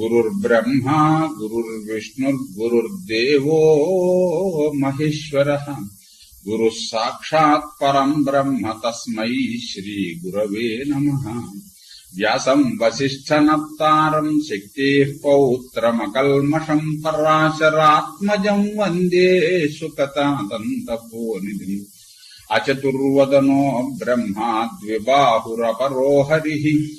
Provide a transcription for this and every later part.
गुरुर्ब्रह्मा गुरुर्विष्णुर्गुरुर्देवो महेश्वर। गुरु साक्षात् परम ब्रह्म तस्म श्री गुरव नम। व्यास व्यासम् नार शक्ति पौत्रमकल्मषम् पराशरात्मज वंदे सुकतादन्तपोनिधिम् अचतुर्वदनो ब्रह्मा द्विबाहुरपरो हरि।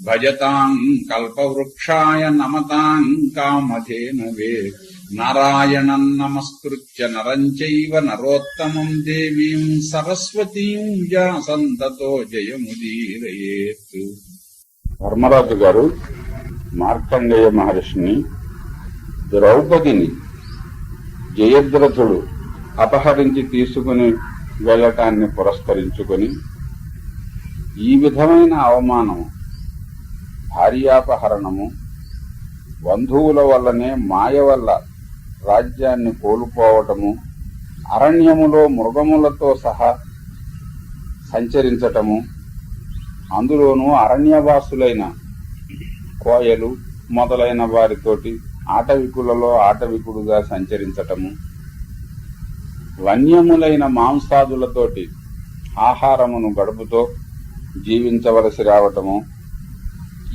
భజతాం కల్పవృక్షాయ నమతాం కామధేనవే. నారాయణం నమస్కృత్య నరం చైవ నరోత్తమం దేవీం సరస్వతీం వ్యాసంతతో జయముదీరయేత్. ధర్మరాజు గారు మార్కండేయ మహర్షిని ద్రౌపదిని జయద్రథుడు అపహరించి తీసుకుని వెళ్ళటాన్ని పురస్కరించుకొని ఈ విధమైన అవమానం భార్యాపహరణము బంధువుల వల్లనే మాయ వల్ల రాజ్యాన్ని కోల్పోవటము అరణ్యములో మృగములతో సహా సంచరించటము అందులోనూ అరణ్యవాసులైన కోయలు మొదలైన వారితోటి ఆటవికులలో ఆటవికుడుగా సంచరించటము వన్యములైన మాంసాదులతోటి ఆహారమును గడుపుతో జీవించవలసి రావటము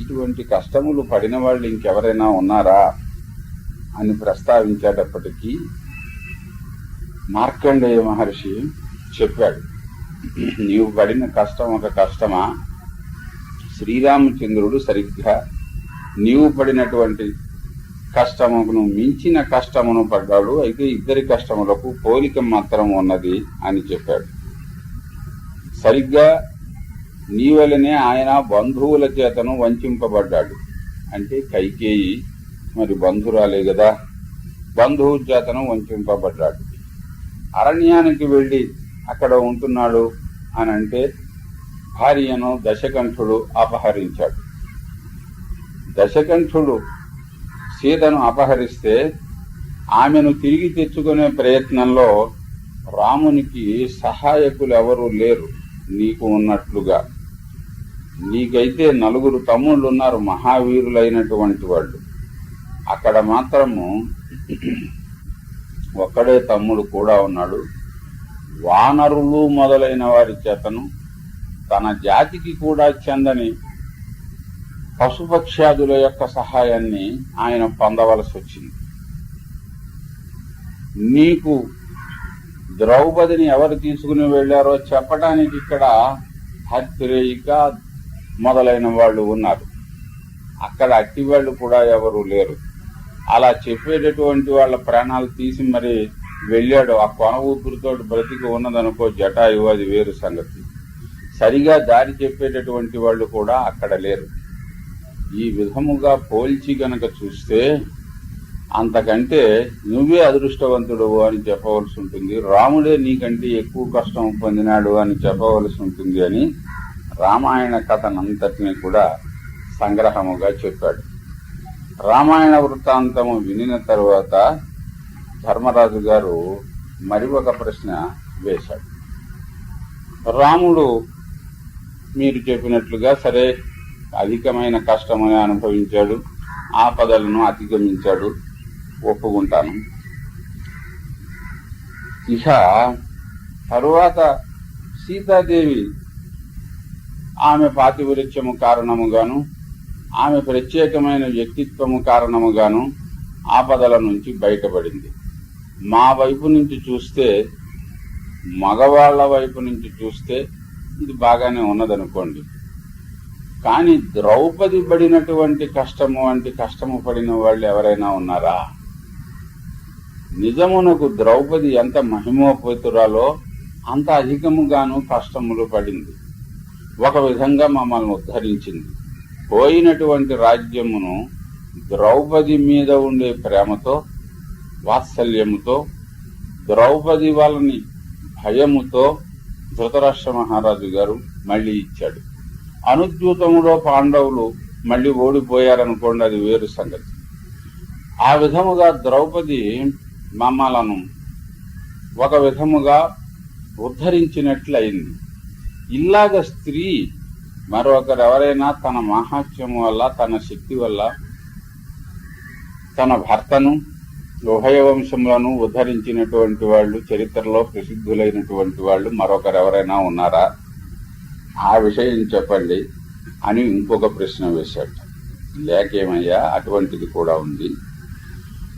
ఇటువంటి కష్టములు పడిన వాళ్ళు ఇంకెవరైనా ఉన్నారా అని ప్రస్తావించేటప్పటికీ మార్కండేయ మహర్షి చెప్పాడు. నీవు పడిన కష్టం ఒక కష్టమా? శ్రీరామచంద్రుడు సరిగ్గా నీవు పడినటువంటి కష్టమును మించిన కష్టమును పడ్డాడు. అయితే ఇద్దరి కష్టములకు పోలిక మాత్రం ఉన్నది అని చెప్పాడు. సరిగ్గా నీ వలనే ఆయన బంధువుల చేతను వంచింపబడ్డాడు. అంటే కైకేయి మరి బంధురాలే కదా బంధువు చేతను వంచింపబడ్డాడు. అరణ్యానికి వెళ్ళి అక్కడ ఉంటున్నాడు అని అంటే భార్యను దశకంఠుడు అపహరించాడు. దశకంఠుడు సీతను అపహరిస్తే ఆమెను తిరిగి తెచ్చుకునే ప్రయత్నంలో రామునికి సహాయకులు ఎవరూ లేరు నీకు ఉన్నట్లుగా. నీకైతే నలుగురు తమ్ముళ్ళు ఉన్నారు మహావీరులైనటువంటి వాళ్ళు. అక్కడ మాత్రము ఒక్కడే తమ్ముడు కూడా ఉన్నాడు. వానరులు మొదలైన వారి చేతను తన జాతికి కూడా చెందని పశుపక్ష్యాదుల యొక్క సహాయాన్ని ఆయన పొందవలసి వచ్చింది నీకు ద్రౌపదిని ఎవరు తీసుకుని వెళ్ళారో చెప్పడానికి ఇక్కడ హత్రేయిక మొదలైన వాళ్ళు ఉన్నారు. అక్కడ అట్టి వాళ్ళు కూడా ఎవరు లేరు. అలా చెప్పేటటువంటి వాళ్ళ ప్రాణాలు తీసి మరి వెళ్ళాడు. ఆ కొన ఊపిరితో బ్రతికి ఉన్నదనుకో జటాయు అది వేరు సంగతి. సరిగా దారి చెప్పేటటువంటి వాళ్ళు కూడా అక్కడ లేరు. ఈ విధముగా పోల్చి గనక చూస్తే అంతకంటే నువ్వే అదృష్టవంతుడు అని చెప్పవలసి ఉంటుంది. రాముడే నీకంటే ఎక్కువ కష్టం పొందినాడు అని చెప్పవలసి ఉంటుంది అని రామాయణ కథనంతటిని కూడా సంగ్రహముగా చెప్పాడు. రామాయణ వృత్తాంతము వినిన తరువాత ధర్మరాజు గారు మరి ఒక ప్రశ్న వేశాడు. రాముడు మీరు చెప్పినట్లుగా సరే అధికమైన కష్టమని అనుభవించాడు ఆపదలను అధిగమించాడు ఒప్పుకుంటాను. ఇక తరువాత సీతాదేవి ఆమె పాతివృత్యము కారణముగాను ఆమె ప్రత్యేకమైన వ్యక్తిత్వము కారణముగాను ఆపదల నుంచి బయటపడింది. మా వైపు నుంచి చూస్తే మగవాళ్ళ వైపు నుంచి చూస్తే ఇది బాగానే ఉన్నదనుకోండి. కానీ ద్రౌపది పడినటువంటి కష్టము వంటి కష్టము పడిన వాళ్ళు ఎవరైనా ఉన్నారా? నిజమునకు ద్రౌపది ఎంత మహిమోపేతురాలో అంత అధికముగాను కష్టములు పడింది. ఒక విధంగా మమ్మల్ని ఉద్ధరించింది. పోయినటువంటి రాజ్యమును ద్రౌపది మీద ఉండే ప్రేమతో వాత్సల్యముతో ద్రౌపది వాళ్ళని భయముతో ధృతరాష్ట్ర మహారాజు గారు మళ్ళీ ఇచ్చాడు. అనుద్యూతములో పాండవులు మళ్ళీ ఓడిపోయారనుకోండి అది వేరు సంగతి. ఆ విధముగా ద్రౌపది మమ్మలను ఒక విధముగా ఉద్ధరించినట్లయింది. ఇలాగ స్త్రీ మరొకరెవరైనా తన మహాత్యం వల్ల తన శక్తి వల్ల తన భర్తను ఉభయ వంశంలోను ఉద్ధరించినటువంటి వాళ్ళు చరిత్రలో ప్రసిద్ధులైనటువంటి వాళ్ళు మరొకరెవరైనా ఉన్నారా? ఆ విషయం చెప్పండి అని ఇంకొక ప్రశ్న వేశాడు. లేకేమయ్యా అటువంటిది కూడా ఉంది.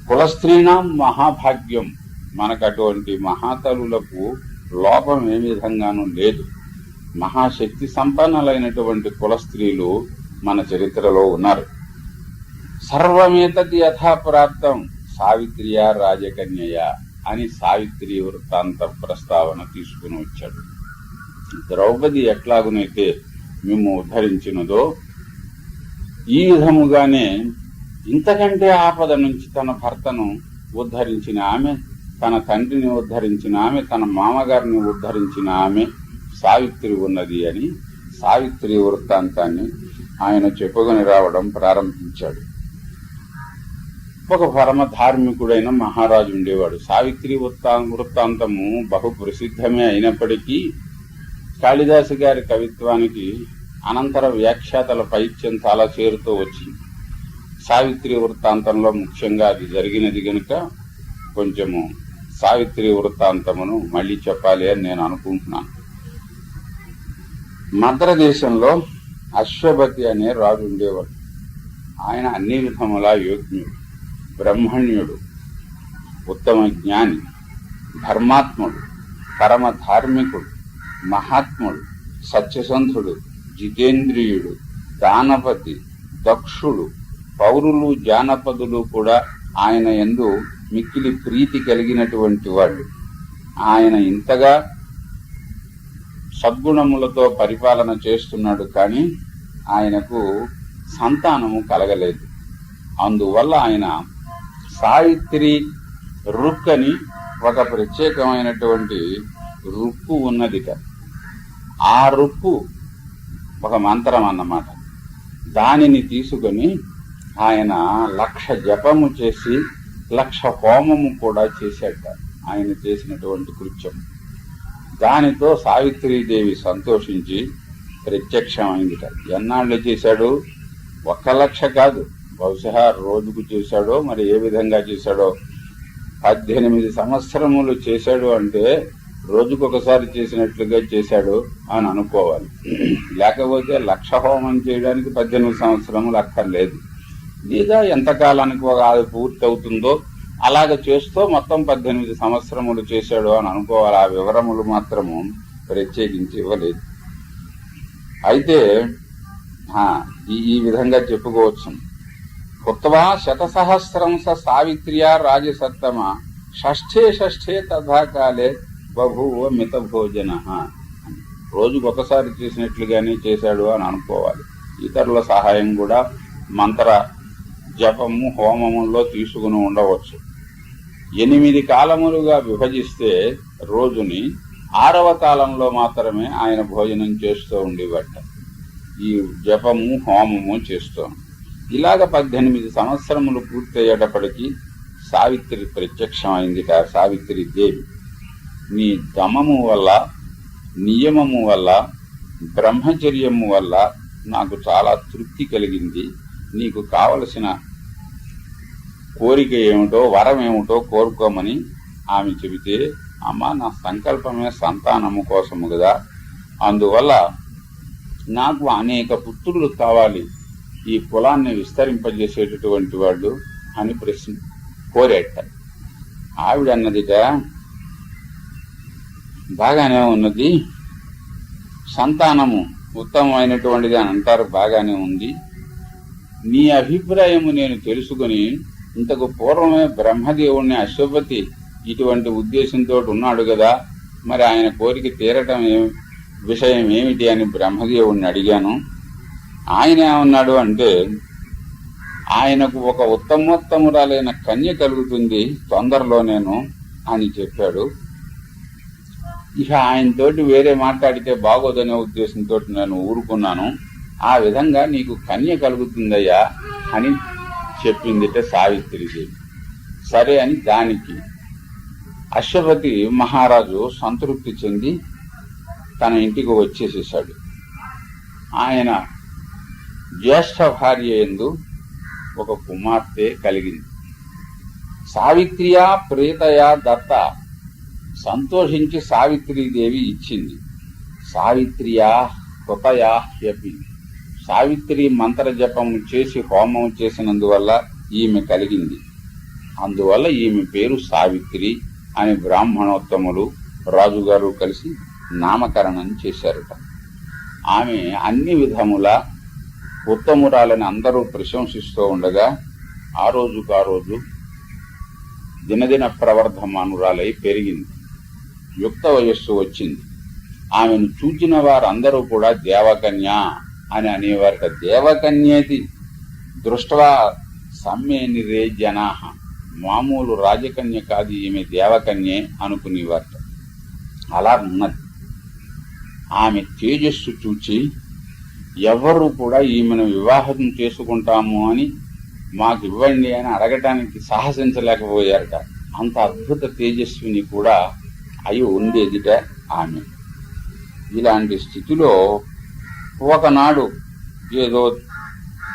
కులస్త్రీణం మహాభాగ్యం. మనకు అటువంటి మహాతలులకు లోపం ఏ విధంగానూ లేదు. మహాశక్తి సంపన్నులైనటువంటి కుల స్త్రీలు మన చరిత్రలో ఉన్నారు. సర్వమేతది యథాప్రాప్తం సావిత్రియ రాజకన్యయ అని సావిత్రి వృత్తాంత ప్రస్తావన తీసుకుని వచ్చాడు. ద్రౌపది ఎట్లాగునైతే మేము ఉద్ధరించినదో ఈ విధముగానే ఇంతకంటే ఆపద నుంచి తన భర్తను ఉద్ధరించిన ఆమె తన తండ్రిని ఉద్ధరించిన ఆమె తన మామగారిని ఉద్ధరించిన ఆమె సావిత్రి ఉన్నది అని సావిత్రి వృత్తాంతాన్ని ఆయన చెప్పుకొని రావడం ప్రారంభించాడు. ఒక పరమ ధార్మికుడైన మహారాజు ఉండేవాడు. సావిత్రి వృత్తా వృత్తాంతము బహు ప్రసిద్ధమే అయినప్పటికీ కాళిదాసు గారి కవిత్వానికి అనంతర వ్యాఖ్యాతల పైత్యం చాలా చేరుతూ వచ్చింది. సావిత్రి వృత్తాంతంలో ముఖ్యంగా అది జరిగినది గనుక కొంచెము సావిత్రి వృత్తాంతమును మళ్ళీ చెప్పాలి అని నేను అనుకుంటున్నాను. మద్ర దేశంలో అశ్వపతి అనే రాజు ఉండేవాడు. ఆయన అన్ని విధములా యోగ్యుడు బ్రహ్మణ్యుడు ఉత్తమ జ్ఞాని ధర్మాత్ముడు పరమ ధార్మికుడు మహాత్ముడు సత్యసంధుడు జితేంద్రియుడు దానపతి దక్షుడు పౌరులు జానపదులు కూడా ఆయన ఎందు మిక్కిలి ప్రీతి కలిగినటువంటి వాళ్ళు. ఆయన ఇంతగా సద్గుణములతో పరిపాలన చేస్తున్నాడు కానీ ఆయనకు సంతానము కలగలేదు. అందువల్ల ఆయన సావిత్రి రుక్ అని ఒక ప్రత్యేకమైనటువంటి రుక్కు ఉన్నదిట. ఆ రుక్కు ఒక మంత్రం అన్నమాట. దానిని తీసుకొని ఆయన లక్ష జపము చేసి లక్ష హోమము కూడా చేశాట ఆయన చేసినటువంటి కృత్యం దానితో సావిత్రీదేవి సంతోషించి ప్రత్యక్షమైందిట. ఎన్నాళ్ళు చేశాడు? ఒక్క లక్ష కాదు. బహుశా రోజుకు చేశాడో మరి ఏ విధంగా చేశాడో? పద్దెనిమిది సంవత్సరములు చేశాడు అంటే రోజుకొకసారి చేసినట్లుగా చేశాడు అని అనుకోవాలి. లేకపోతే లక్ష హోమం చేయడానికి పద్దెనిమిది సంవత్సరములు అక్కర్లేదు. లేదా ఎంతకాలానికి ఒక అది పూర్తి అవుతుందో అలాగ చేస్తూ మొత్తం పద్దెనిమిది సంవత్సరములు చేశాడు అని అనుకోవాలి. ఆ వివరములు మాత్రము ప్రత్యేకించి ఇవ్వలేదు. అయితే ఈ విధంగా చెప్పుకోవచ్చు. కృత్వా శతసహస్రం స సావిత్ర్యా రాజసత్తమ షష్ఠే షష్ఠే తథాకాలే బభూవ మిత భోజన రోజుకు ఒకసారి చేసినట్లుగానే చేశాడు అని అనుకోవాలి. ఇతరుల సహాయం కూడా మంత్ర జపము హోమములో తీసుకుని ఉండవచ్చు. ఎనిమిది కాలములుగా విభజిస్తే రోజుని ఆరవ కాలంలో మాత్రమే ఆయన భోజనం చేస్తూ ఉండేవట. ఈ జపము హోమము చేస్తాం ఇలాగ పద్దెనిమిది సంవత్సరములు పూర్తయ్యేటప్పటికీ సావిత్రి ప్రత్యక్షమైంది సావిత్రి దేవి నీ దమము వల్ల నియమము వల్ల బ్రహ్మచర్యము వల్ల నాకు చాలా తృప్తి కలిగింది. నీకు కావలసిన కోరిక ఏమిటో వరం ఏమిటో కోరుకోమని ఆమె చెబితే అమ్మ నా సంకల్పమే సంతానము కోసము కదా అందువల్ల నాకు అనేక పుత్రులు కావాలి. ఈ కులాన్ని విస్తరింపజేసేటటువంటి వాళ్ళు అని ప్రశ్న కోరేట. ఆవిడ అన్నదిట బాగానే ఉన్నది. సంతానము ఉత్తమమైనటువంటిది అని అంటారు బాగానే ఉంది. నీ అభిప్రాయము నేను తెలుసుకుని ఇంతకు పూర్వమే బ్రహ్మదేవుణ్ణి అశ్వపతి ఇటువంటి ఉద్దేశంతో ఉన్నాడు కదా. మరి ఆయన కోరిక తీరటం విషయం ఏమిటి అని బ్రహ్మదేవుణ్ణి అడిగాను. ఆయన ఏమన్నాడు అంటే ఆయనకు ఒక ఉత్తమోత్తమురాలైన కన్య కలుగుతుంది తొందరలో నేను అని చెప్పాడు. ఇక ఆయనతోటి వేరే మాట్లాడితే బాగోదనే ఉద్దేశంతో నేను ఊరుకున్నాను. ఆ విధంగా నీకు కన్య కలుగుతుందయ్యా అని చెప్పిందిట సావిత్రిదేవి. సరే అని దానికి అశ్వపతి మహారాజు సంతృప్తి చెంది తన ఇంటికి వచ్చేసేసాడు ఆయన జ్యేష్ఠ భార్య ఎందు ఒక కుమార్తె కలిగింది. సావిత్రియా ప్రేతయా దత్త సంతోషించి సావిత్రీదేవి ఇచ్చింది. సావిత్రియా కృతయా హ్యపి. సావిత్రి మంత్ర జపం చేసి హోమం చేసినందువల్ల ఈమె కలిగింది. అందువల్ల ఈమె పేరు సావిత్రి అని బ్రాహ్మణోత్తములు రాజుగారు కలిసి నామకరణం చేశారట. ఆమె అన్ని విధముల ఉత్తమురాలని అందరూ ప్రశంసిస్తూ ఉండగా ఆ రోజుకు ఆ రోజు దినదిన ప్రవర్ధమానురాలై పెరిగింది. యుక్త వయస్సు వచ్చింది. ఆమెను చూచిన వారందరూ కూడా దేవకన్య అని అనేవారట. దేవకన్యేది దృష్టవా సమ్మేనిరే జనాహ మామూలు రాజకన్య కాదు ఈమె దేవకన్యే అనుకునేవారట. అలా ఉన్నది. ఆమె తేజస్సు చూచి ఎవరు కూడా ఈమెను వివాహం చేసుకుంటాము అని మాకు ఇవ్వండి అని అడగటానికి సాహసించలేకపోయారట. అంత అద్భుత తేజస్విని కూడా అయి ఉండేదిట ఆమె. ఇలాంటి స్థితిలో ఒకనాడు ఏదో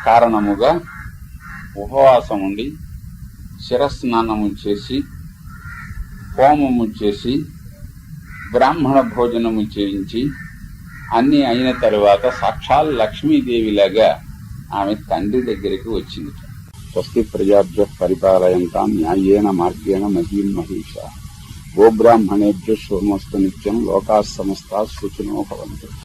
కారణముగా ఉపవాసం ఉండి శిరస్నానము చేసి హోమము చేసి బ్రాహ్మణ భోజనము చేయించి అన్నీ అయిన తరువాత సాక్షాల్ లక్ష్మీదేవిలాగా ఆమె తండ్రి దగ్గరికి వచ్చింది. స్వస్తి ప్రజాభ్య పరిపాలయంతా న్యాయేన మార్గేణ మహీం మహిష. గోబ్రాహ్మణేభ్య శోమస్తు నిత్యం లోకా సమస్త సుఖినో భవంతు.